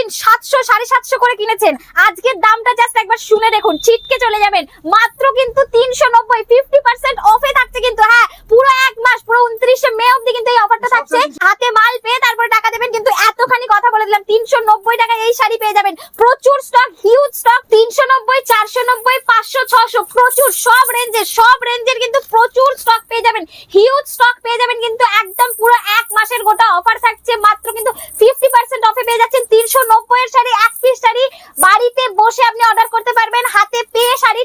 প্রতিদিন সাতশো সাড়ে সাতশো করে কিনেছেন। আজকের দামটা জাস্ট একবার শুনে দেখুন ছিটকে চলে যাবেন। মাত্র কিন্তু তিনশো নব্বই ফিফটি পার্সেন্ট অফে থাকছে কিন্তু হ্যাঁ পুরো এক মাস পুরো উনত্রিশে মে অব্দি কিন্তু এই অফারটা থাকছে। হাতে মাল পেয়ে তারপরে টাকা দেবেন কিন্তু এতখানি কথা বলে দিলাম তিনশো নব্বই টাকায় এই শাড়ি পেয়ে যাবেন। প্রচুর স্টক হিউজ স্টক তিনশো নব্বই চারশো নব্বই পাঁচশো ছশো প্রচুর সব রেঞ্জের সব রেঞ্জের কিন্তু প্রচুর স্টক পেয়ে যাবেন। হিউজ স্টক পেয়ে যাবেন কিন্তু একদম পুরো এক মাসের গোটা অফার থাকছে মাত্র কিন্তু ফিফটি পার্সেন্ট অফে পেয়ে যাচ্ছেন তিনশো নব্বই এর শাড়ি এক পিস শাড়ি বাড়িতে বসে আপনি অর্ডার করতে পারবেন হাতে পেয়ে শাড়ি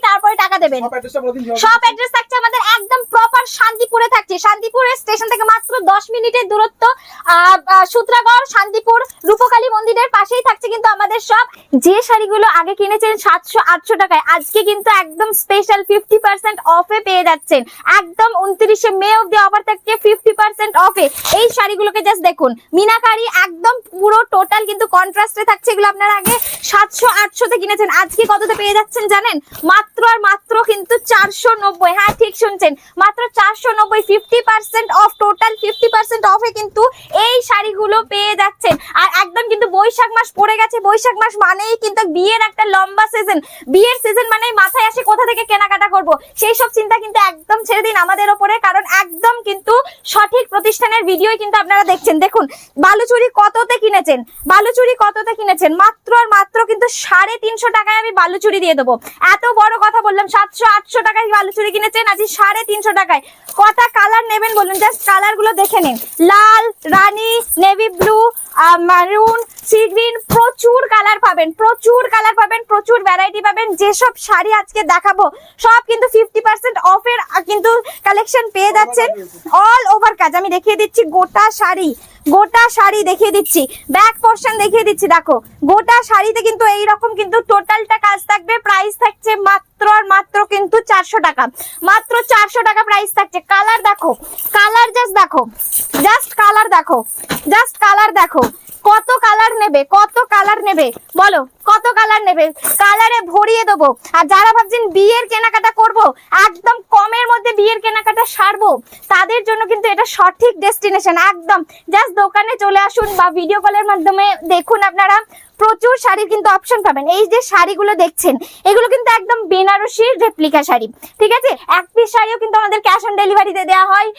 সব অ্যাড্রেস থাকছে আমাদের একদম প্রপার শান্তিপুরে থাকছে। শান্তিপুরের স্টেশন থেকে মাত্র দশ মিনিটের দূরত্ব। সূত্রাগড়, শান্তিপুর, রূপকালী মন্দিরের পাশেই থাকছে কিন্তু আমাদের সব যে শাড়িগুলো আগে কিনেছেন সাতশো আটশো টাকায়, আজকে কিন্তু একদম স্পেশাল ফিফটি পার্সেন্ট অফে পেয়ে যাচ্ছেন। একদম উনত্রিশে মে অব্দি অফার থাকছে ফিফটি পার্সেন্ট অফে এই শাড়িগুলোকে জাস্ট দেখুন, মিনাকারি একদম পুরো টোটাল কিন্তু কন্ট্রাস্টে থাকছে এগুলো আপনারা আগে সাতশো আটশোতে কিনেছেন। আজকে কততে পেয়ে যাচ্ছেন জানেন? মাত্র আর মাত্র কিন্তু চারশো নব্বই। হ্যাঁ ঠিক শুনছেন। মাত্র চারশো নব্বই fifty percent of total fifty percent অফে কিন্তু এই শাড়িগুলো পেয়ে যাচ্ছেন। আর একদম কিন্তু বৈশাখ মাস পড়ে গেছে। বৈশাখ মাস মানেই কিন্তু বিয়ের একটা লম্বা সিজন বিয়ের সিজন মানেই মাথায় আসে কোথা থেকে কেনাকাটা করব। সেই সব চিন্তা কিন্তু একদম ছেড়ে দিন আমাদের ওপরে, কারণ একদম কিন্তু সঠিক প্রতিষ্ঠানের ভিডিওই কিন্তু আপনারা দেখছেন। দেখুন, বালুচুরি কততে কিনেছেন? বালুচুরি কততে কিনেছেন? মাত্র আর মাত্র কিন্তু সাড়ে তিনশো টাকায় আমি বালুচুরি দিয়ে দেবো। এত বড় কথা বললাম, সাতশো আটশো টাকায় বালুচুরি কিনেছেন? আজ সাড়ে তিনশো টাকায়। কটা কালার নেবেন বলুন? জাস্ট কালারগুলো দেখে নিন। লাল, রানী, navy blue maroon sea green প্রচুর কালার পাবেন, প্রচুর কালার পাবেন, প্রচুর ভ্যারাইটি পাবেন। যেসব শাড়ি আজকে দেখাবো, সব কিন্তু ফিফটি পার্সেন্ট অফের কিন্তু কালেকশন পেয়ে যাচ্ছেন। অল ওভার কাজ। আমি দেখিয়ে দিচ্ছি গোটা শাড়ি গোটা শাড়ি দেখিয়ে দিচ্ছি। ব্যাক পোর্শন দেখিয়ে দিচ্ছি, দেখো। গোটা শাড়িতে কিন্তু এইরকম কিন্তু টোটালটা কাজ থাকবে প্রাইস থাকছে মাত্র আর মাত্র কিন্তু চারশো টাকা। মাত্র চারশো টাকা প্রাইস থাকছে। কালার দেখো কালার জাস্ট দেখো জাস্ট কালার দেখো জাস্ট কালার দেখো। কত কালার নেবে, কত কালার নেবে, বলো। কত কালার নেবে? কালারে ভরিয়ে দেবো। আর যারা ভাবছেন বিয়ের কেনাকাটা করব, একদম কমের মধ্যে বিয়ের কেনাকাটা সারবো, তাদের জন্য কিন্তু এটা সঠিক ডেস্টিনেশন একদম। জাস্ট দোকানে চলে আসুন বা ভিডিও কলের মাধ্যমে দেখুন আপনারা, প্রচুর শাড়ির কিন্তু অপশন পাবেন। এই যে শাড়িগুলো দেখছেন, এগুলো কিন্তু একদম বেনারসির রেপ্লিকা শাড়ি, ঠিক আছে? এক পিস শাড়িও কিন্তু আমাদের ক্যাশ অন ডেলিভারিতে দেওয়া হয়।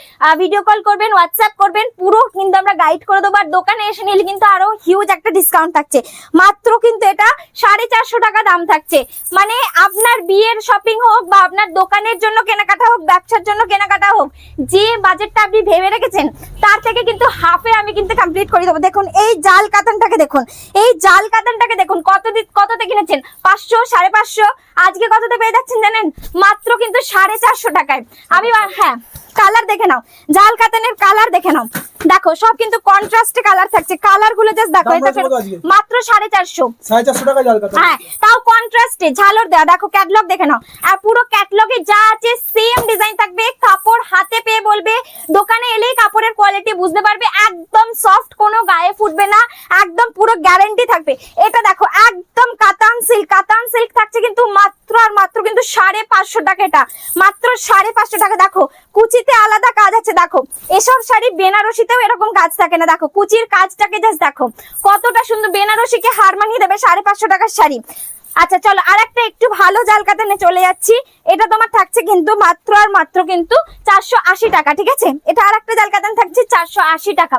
ভিডিও কল করবেন হোয়াটসঅ্যাপ করবেন, পুরো কিন্তু আমরা গাইড করে দেবো। আর দোকানে এসে নিলে কিন্তু আরও হিউজ একটা ডিসকাউন্ট থাকছে। মাত্র কিন্তু এটা সাড়ে চারশো টাকা দাম থাকছে। মানে আপনার বিয়ের শপিং হোক বা আপনার দোকানের জন্য কেনাকাটা হোক, ব্যবসার জন্য কেনাকাটা হোক, যে বাজেটটা আপনি ভেবে রেখেছেন, তার থেকে কিন্তু হাফে আমি কিন্তু কমপ্লিট করে দেবো। দেখুন, এই জাল কাতানটাকে দেখুন, এই জাল কাতানটাকে দেখুন, কত কততে কিনেছেন? পাঁচশো, সাড়ে পাঁচশো? আজকে কততে পেয়ে যাচ্ছেন জানেন? মাত্র কিন্তু সাড়ে চারশো টাকায়। আমি হ্যাঁ কালার দেখে নাও। জাল কাতানের কালার দেখে নাও। দেখো সব কিন্তু কন্ট্রাস্টে কালার থাকছে। কালারগুলো জাস্ট দেখো এটা মাত্র সাড়ে চারশো। সাড়ে চারশো টাকা জাল কাতা হ্যাঁ তাও কন্ট্রাস্টে ঝালর দেওয়া দেখো ক্যাটলগ দেখে নাও। আর পুরো ক্যাটলগে যা আছে সেম ডিজাইন থাকবে। কাপড় হাতে পেয়ে বলবে। দোকানে এলেই কাপড়ের কোয়ালিটি বুঝতে পারবে। একদম সফট কোনো গায়ে ফুটবে না। একদম পুরো গ্যারান্টি থাকবে। এটা দেখো একদম কাতান সিল্ক কাতান সিল্ক থাকছে কিন্তু মাত্র আর মাত্র কিন্তু সাড়ে পাঁচশো টাকা এটা। মাত্র সাড়ে পাঁচশো টাকা দেখো। কুচিতে আলাদা কাজ আছে দেখো। এসব শাড়ি বেনারসিতেও এরকম কাজ থাকে না। দেখো, কুচির কাজটাকে জাস্ট দেখো। কতটা সুন্দর বেনারসিকে হার মানিয়ে দেবে সাড়ে পাঁচশো টাকার শাড়ি। আচ্ছা চলো আর একটা একটু ভালো জাল কাতানে চলে যাচ্ছি। এটা তোমার থাকছে কিন্তু মাত্র আর মাত্র কিন্তু চারশো আশি টাকা, ঠিক আছে? এটা আর একটা জাল কাতান থাকছে চারশো আশি টাকা।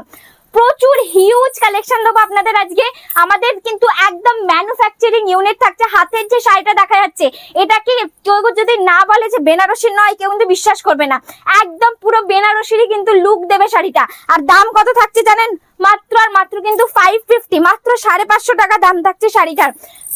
প্রচুর হিউজ কালেকশন দেবো আপনাদের আজকে। আমাদের কিন্তু একদম ম্যানুফ্যাকচারিং ইউনিট থাকছে, হাতের যে শাড়িটা দেখা যাচ্ছে এটাকে কেউ যদি না বলে যে বেনারসির নয়, কেউ কিন্তু বিশ্বাস করবে না। একদম পুরো বেনারসিরই কিন্তু লুক দেবে শাড়িটা। আর দাম কত থাকছে জানেন? মাত্র আর মাত্র কিন্তু ফাইভ ফিফটি মাত্র সাড়ে পাঁচশো টাকা দাম থাকছে শাড়িটার।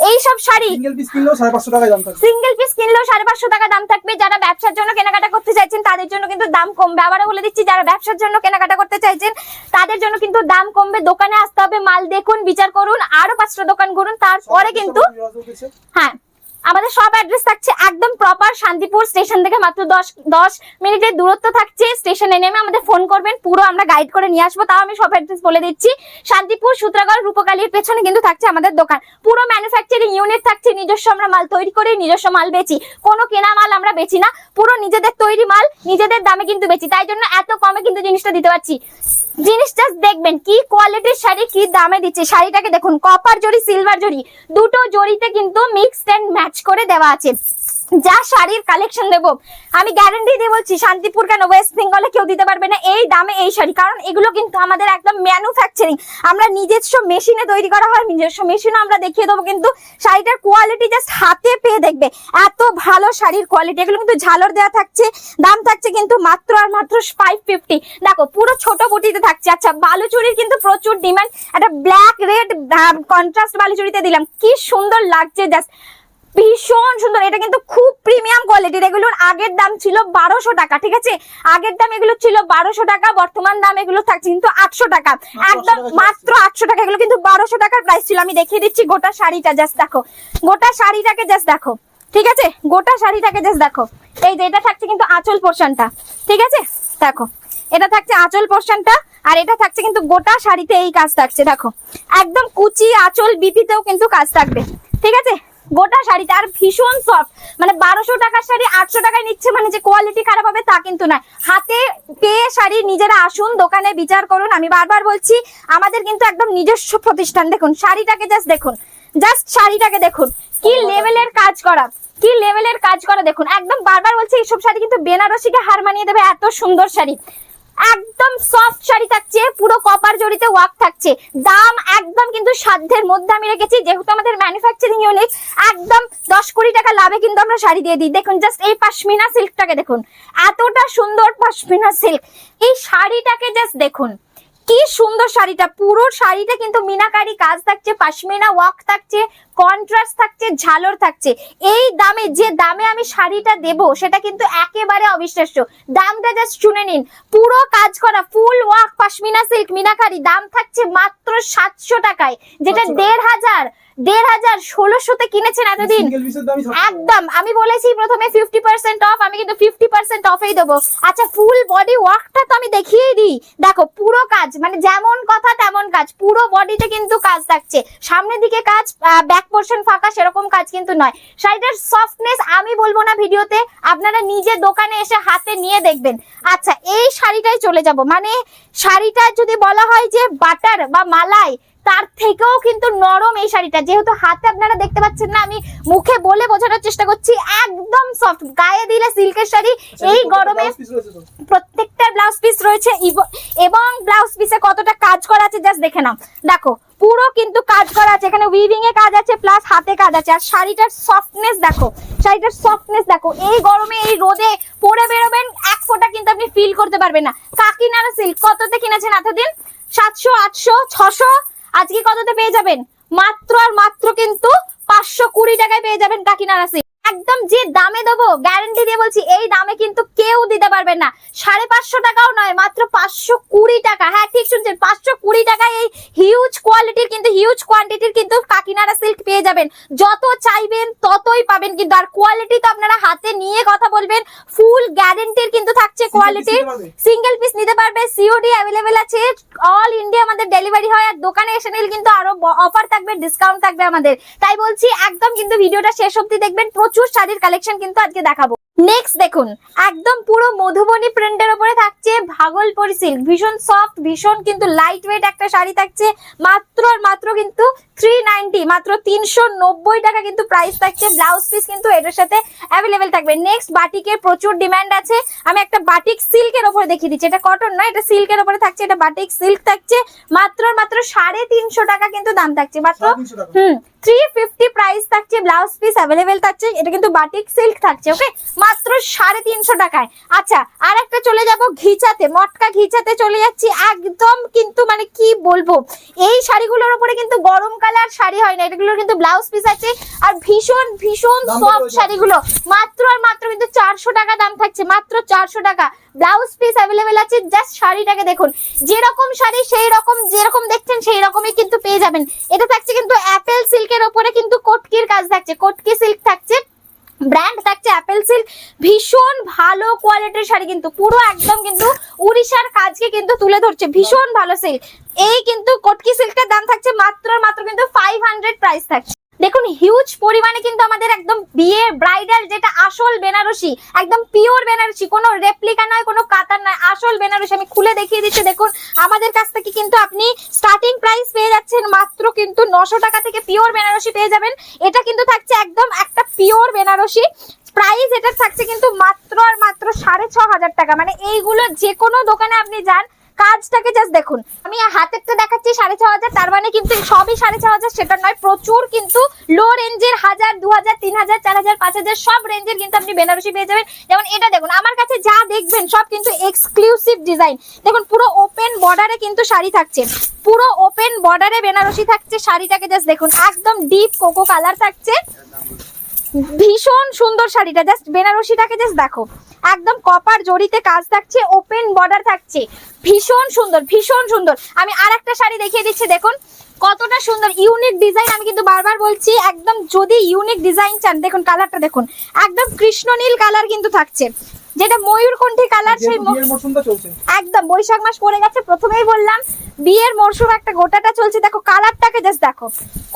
এই সব শাড়ি সিঙ্গেল পিস কিনলেও সাড়ে পাঁচশো টাকা দাম থাকবে সিঙ্গেল পিস কিনলেও সাড়ে পাঁচশো টাকা দাম থাকবে। যারা ব্যবসার জন্য কেনাকাটা করতে চাইছেন তাদের জন্য কিন্তু দাম কমবে। আবারও বলে দিচ্ছি যারা ব্যবসার জন্য কেনাকাটা করতে চাইছেন তাদের জন্য কিন্তু দাম কমবে। দোকানে আসতে হবে মাল দেখুন বিচার করুন আরও পাঁচটা দোকান ঘুরুন তারপরে কিন্তু হ্যাঁ আমাদের সব অ্যাড্রেস থাকছে একদম প্রপার শান্তিপুর স্টেশন থেকে মাত্র দশ দশ মিনিটের দূরত্ব থাকছে। স্টেশনে নেমে আমাদের ফোন করবেন, পুরো আমরা গাইড করে নিয়ে আসব। তাও আমি সব অ্যাড্রেস বলে দিচ্ছি। শান্তিপুর, সূত্রাগড়, রূপকালীর পেছনে কিন্তু থাকছে আমাদের দোকান। পুরো ম্যানুফ্যাকচারিং ইউনিট থাকছে, নিজস্ব আমরা মাল তৈরি করে, নিজস্ব মাল বেচি। কোনো কেনা মাল আমরা বেচি না, পুরো নিজেদের তৈরি মাল, নিজেদের দামে কিন্তু বেচি। তাই জন্য এত কমে কিন্তু জিনিসটা দিতে পারছি। জিনিসটা দেখবেন কি কোয়ালিটির শাড়ি কি দামে দিচ্ছে। শাড়িটাকে দেখুন কপার জড়ি সিলভার জড়ি, দুটো জড়িতে কিন্তু মিক্সড অ্যান্ড করে দেওয়া আছে। যা শাড়ির কালেকশন দেব। আমি গ্যারেন্টি দিয়ে বলছি, শান্তিপুর কেন? ওয়েস্ট বেঙ্গলে কেউ দিতে পারবে না এই দামে এই শাড়ি। কারণ এগুলো কিন্তু আমাদের একদম ম্যানুফ্যাকচারিং আমরা নিজস্ব মেশিনে তৈরি করা হয়, নিজস্ব মেশিনও আমরা দেখিয়ে দেবো, কিন্তু শাড়িটার কোয়ালিটি জাস্ট হাতে পেয়ে দেখবে। এত ভালো শাড়ির কোয়ালিটি এগুলো কিন্তু ঝালর দেওয়া থাকছে, দাম থাকছে কিন্তু মাত্র আর মাত্র ফাইভ ফিফটি দেখো, পুরো ছোট বুটিতে থাকছে। আচ্ছা বালুচুরির কিন্তু প্রচুর ডিমান্ড একটা ব্ল্যাক রেড কন্ট্রাস্ট বালুচুরিতে দিলাম। কি সুন্দর লাগছে জাস্ট ভীষণ সুন্দর। এটা কিন্তু খুব প্রিমিয়াম কোয়ালিটির এগুলোর আগের দাম ছিল বারোশো টাকা ঠিক আছে? আগের দাম এগুলো ছিল বারোশো টাকা বর্তমান দাম এগুলো থাকছে কিন্তু আটশো টাকা। একদম মাত্র আটশো টাকা এগুলো কিন্তু বারোশো টাকার প্রাইস ছিল। আমি দেখিয়ে দিচ্ছি গোটা শাড়িটা জাস্ট দেখো। গোটা শাড়িটাকে জাস্ট দেখো। ঠিক আছে? গোটা শাড়িটাকে জাস্ট দেখো। এই যে এটা থাকছে কিন্তু আঁচল পোর্শনটা ঠিক আছে? দেখো। এটা থাকছে আঁচল পোর্শনটা আর এটা থাকছে কিন্তু গোটা শাড়িতে এই কাজ থাকছে। দেখো। একদম কুচি আঁচল বিপিতেও কিন্তু কাজ থাকবে। ঠিক আছে? গোটা শাড়িটা আর ভীষণ সফট মানে বারোশো টাকার শাড়ি আটশো টাকায় নিচ্ছে মানে যে কোয়ালিটি খারাপ হবে তা কিন্তু নয়। হাতে পেয়ে শাড়ি নিজেরা আসুন দোকানে বিচার করুন। আমি বারবার বলছি আমাদের কিন্তু একদম নিজস্ব প্রতিষ্ঠান। দেখুন শাড়িটাকে জাস্ট দেখুন। জাস্ট শাড়িটাকে দেখুন। কি লেভেলের কাজ করা? কি লেভেলের কাজ করা? দেখুন একদম বারবার বলছি এইসব শাড়ি কিন্তু বেনারসিকে হার মানিয়ে দেবে এত সুন্দর শাড়ি। একদম সফট শাড়ি থাকছে, পুরো কপার জড়িতে ওয়ার্ক থাকছে। দাম একদম কিন্তু সাধ্যের মধ্যে আমি রেখেছি, যেহেতু আমাদের ম্যানুফ্যাকচারিং ইউনিট একদম দশ কোটি টাকা লাভে কিন্তু আমরা শাড়ি দিয়ে দিই। দেখুন জাস্ট এই পাশমিনা সিল্কটাকে দেখুন। এতটা সুন্দর পাশমিনা সিল্ক এই শাড়িটাকে জাস্ট দেখুন। কি সুন্দর শাড়িটা পুরো শাড়িটা কিন্তু মিনাকারি কাজ থাকছে পাশমিনা ওয়াক থাকছে কন্ট্রাস্ট থাকছে ঝালর থাকছে। এই দামে যে দামে আমি শাড়িটা দেব সেটা কিন্তু একেবারে অবিশ্বাস্য। দামটা জাস্ট শুনে নিন। পুরো কাজ করা full work pashmina silk meenakari দাম থাকছে মাত্র সাতশো টাকায় যেটা 700 দেড় হাজার দেড় হাজার ষোলোশোতে কিনেছেন এতদিন। সাতশো। টাকা। একদম আমি বলেছি প্রথমে ফিফটি পার্সেন্ট অফ আমি কিন্তু ফিফটি পার্সেন্ট অফেই দেবো। আচ্ছা ফুল বডি ওয়ার্কটা তো আমি দেখিয়েই দিই। দেখো পুরো কাজ মানে যেমন কথা তেমন কাজ। পুরো বডিতে কিন্তু কাজ থাকছে। সামনের দিকে কাজ ব্যাক পোর্শন ফাঁকা সেরকম কাজ কিন্তু নয়। শাড়িটার সফটনেস আমি বলব না ভিডিওতে, আপনারা নিজে দোকানে এসে হাতে নিয়ে দেখবেন। আচ্ছা এই শাড়িটাই চলে যাব। মানে শাড়িটা যদি বলা হয় যে বাটার বা মালাই তার থেকেও কিন্তু নরম এই শাড়িটা। যেহেতু হাতে আপনারা দেখতে পাচ্ছেন না আমি মুখে বলে বোঝানোর চেষ্টা করছি একদম সফট গায়ে দিলে সিল্কের শাড়ি এই গরমে। প্রত্যেকটা ব্লাউজ পিস রয়েছে এবং ব্লাউজ পিসে কতটা কাজ করা আছে জাস্ট দেখে নাও। দেখো পুরো কিন্তু কাজ করা আছে এখানে উইভিং এ কাজ আছে প্লাস হাতে কাজ আছে। আর শাড়িটার সফটনেস দেখো শাড়িটার সফটনেস দেখো এই গরমে এই রোদে পরে বেরোবেন এক ফোঁটা কিন্তু আপনি ফিল করতে পারবেন না। কাকিনারা সিল্ক কততে কিনেছেন এতদিন? সাতশো আটশো ছশো আজকে কততে পেয়ে যাবেন? মাত্র আর মাত্র কিন্তু পাঁচশো কুড়ি টাকায় পেয়ে যাবেন কাকিনারাসি একদম যে দামে দেবো গ্যারান্টি দিয়ে বলছি এই দামে কিন্তু কেউ দিতে পারবেন না। সাড়ে পাঁচশো টাকাও নয় মাত্র পাঁচশো কুড়ি টাকা। হ্যাঁ ঠিক শুনছেন পাঁচশো কুড়ি টাকায় এই হিউজ কোয়ালিটির কিন্তু হিউজ কোয়ান্টিটির কিন্তু কাকিনাড়া সিল্ক পেয়ে যাবেন। যত চাইবেন ততই পাবেন কিন্তু। আর কোয়ালিটি তো আপনারা হাতে নিয়ে কথা বলবেন ফুল গ্যারেন্টির কিন্তু থাকছে কোয়ালিটি সিঙ্গেল পিস নিতে পারবে। সিওডি অ্যাভেলেবেল আছে অল ইন্ডিয়া আমাদের ডেলিভারি হয়। আর দোকানে এসে নিলে কিন্তু আরও অফার থাকবে ডিসকাউন্ট থাকবে আমাদের। তাই বলছি একদম কিন্তু ভিডিওটা শেষ অবধি দেখবেন প্রচুর শাড়ির কালেকশন কিন্তু আজকে দেখাবো। নেক্সট দেখুন একদম পুরো মধুবনী প্রিন্টের উপরে থাকছে ভাগলপুরি সিল্ক ভীষণ সফট ভীষণ কিন্তু লাইট ওয়েট একটা শাড়ি থাকছে। মাত্র আর মাত্র কিন্তু থ্রি নাইনটি মাত্র তিনশো নব্বই টাকা কিন্তু প্রাইস থাকছে। ব্লাউজ পিস কিন্তু এটার সাথে অ্যাভেলেবেল থাকবে। নেক্সট বাটিকের প্রচুর ডিমান্ড আছে। আমি একটা বাটিক সিল্কের ওপরে দেখিয়ে দিচ্ছি। এটা কটন না এটা সিল্কের ওপরে থাকছে। এটা বাটিক সিল্ক থাকছে। মাত্র মাত্র সাড়ে তিনশো টাকা কিন্তু দাম থাকছে। মাত্র। হুম থ্রি ফিফটি প্রাইস থাকছে। ব্লাউজ পিস অ্যাভেলেবেল থাকছে। এটা কিন্তু বাটিক সিল্ক থাকছে ওকে মাত্র সাড়ে তিনশো টাকায়। আচ্ছা আর একটা চলে যাব ঘিচাতে মটকা ঘিচাতে চলে যাচ্ছি একদম কিন্তু মানে কি বলব? এই শাড়িগুলোর উপরে কিন্তু গরমকালে আর শাড়ি হয় না এগুলোর কিন্তু ব্লাউজ পিস আছে আর ভীষণ ভীষণ সফট শাড়িগুলো। মাত্র আর মাত্র কিন্তু চারশো টাকা দাম থাকছে মাত্র চারশো টাকা। ব্লাউজ পিস অ্যাভেলেবেল আছে জাস্ট শাড়িটাকে দেখুন। যেরকম শাড়ি সেই রকম যেরকম দেখছেন সেই রকমই কিন্তু পেয়ে যাবেন। এটা থাকছে কিন্তু অ্যাপেল সিল্কের ওপরে কিন্তু কটকির কাজ থাকছে কটকি সিল্ক থাকছে র্যাপেল সিল্ক ভীষণ ভালো কোয়ালিটির শাড়ি কিন্তু, পুরো একদম কিন্তু উড়িষ্যার কাজকে কিন্তু তুলে ধরছে। ভীষণ ভালো সিল্ক এই কিন্তু কটকি সিল্কের দাম থাকছে মাত্র মাত্র কিন্তু ফাইভ হান্ড্রেড প্রাইস থাকছে। দেখুন হিউজ পরিমাণে কিন্তু আমাদের একদম বিয়ে ব্রাইডাল যেটা আসল বেনারসি, একদম পিওর বেনারসি, কোনো রেপ্লিকা নয়, কোনো কাতার নয়, আসল বেনারসি। আমি খুলে দেখিয়ে দিচ্ছি, দেখুন, আমাদের কাছ থেকে কিন্তু আপনি স্টার্টিং প্রাইস পেয়ে যাচ্ছেন মাত্র কিন্তু নশো টাকা থেকে পিওর বেনারসি পেয়ে যাবেন। এটা কিন্তু থাকছে একদম একটা পিওর বেনারসি। প্রাইস এটা থাকছে কিন্তু মাত্র আর মাত্র সাড়ে ছ হাজার টাকা। মানে এইগুলো যে কোনো দোকানে আপনি যান, কাজটাকে জাস্ট দেখুন। আমি হাতেরটা দেখাচ্ছি সাড়ে ছ হাজার, তার মানে কিন্তু সবই সাড়ে ছ হাজার, সেটা নয়, প্রচুর কিন্তু লো রেঞ্জের হাজার, দু হাজার, তিন হাজার, চার হাজার, পাঁচ হাজার, সব রেঞ্জের কিন্তু আপনি বেনারসি পেয়ে যাবেন। যেমন এটা দেখুন, আমার কাছে যা দেখবেন, সব কিন্তু এক্সক্লুসিভ ডিজাইন দেখুন, পুরো ওপেন বর্ডারে কিন্তু শাড়ি থাকছে। পুরো ওপেন বর্ডারে বেনারসি থাকছে শাড়িটাকে জাস্ট দেখুন, একদম ডিপ কোকো কালার থাকছে। ভীষণ সুন্দর শাড়িটা। জাস্ট বেনারসিটাকে জাস্ট দেখো। একদম কপার জড়িতে কাজ থাকছে ওপেন বর্ডার থাকছে। ভীষণ সুন্দর ভীষণ সুন্দর। আমি আর একটা শাড়ি দেখিয়ে দিচ্ছি দেখুন। কতটা সুন্দর ইউনিক ডিজাইন আমি কিন্তু বারবার বলছি একদম যদি ইউনিক ডিজাইন চান দেখুন কালারটা দেখুন। একদম কৃষ্ণ নীল কালার কিন্তু থাকছে। যেটা ময়ূরকণ্ঠী কালার সেই একদম বৈশাখ মাস পড়ে গেছে প্রথমেই বললাম বিয়ের মরশুম একটা গোটাটা চলছে। দেখো কালারটাকে জাস্ট দেখো।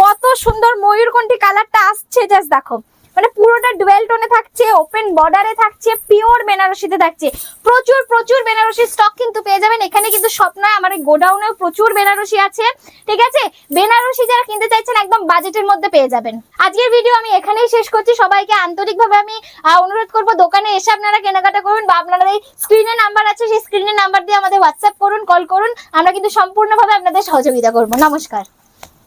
কত সুন্দর ময়ূরকণ্ঠী কালারটা আসছে জাস্ট দেখো। মানে পুরোটা ডুয়েল টোনে থাকছে ওপেন বর্ডারে থাকছে পিওর বেনারসিতে থাকছে। প্রচুর প্রচুর বেনারসি স্টক কিন্তু পেয়ে যাবেন। এখানে কিন্তু স্বপ্নয় আমার গোডাউনেও প্রচুর বেনারসি আছে, ঠিক আছে? বেনারসি যারা কিনতে চাইছেন, একদম বাজেটের মধ্যে পেয়ে যাবেন। আজকের ভিডিও আমি এখানেই শেষ করছি। সবাইকে আন্তরিকভাবে আমি অনুরোধ করব, দোকানে এসে আপনারা কেনাকাটা করুন বা আপনারা এই স্ক্রিনে নাম্বার আছে, সেই স্ক্রিনে নাম্বার দিয়ে আমাদের হোয়াটসঅ্যাপ করুন কল করুন। আমরা কিন্তু সম্পূর্ণভাবে আপনাদের সহযোগিতা করব। নমস্কার।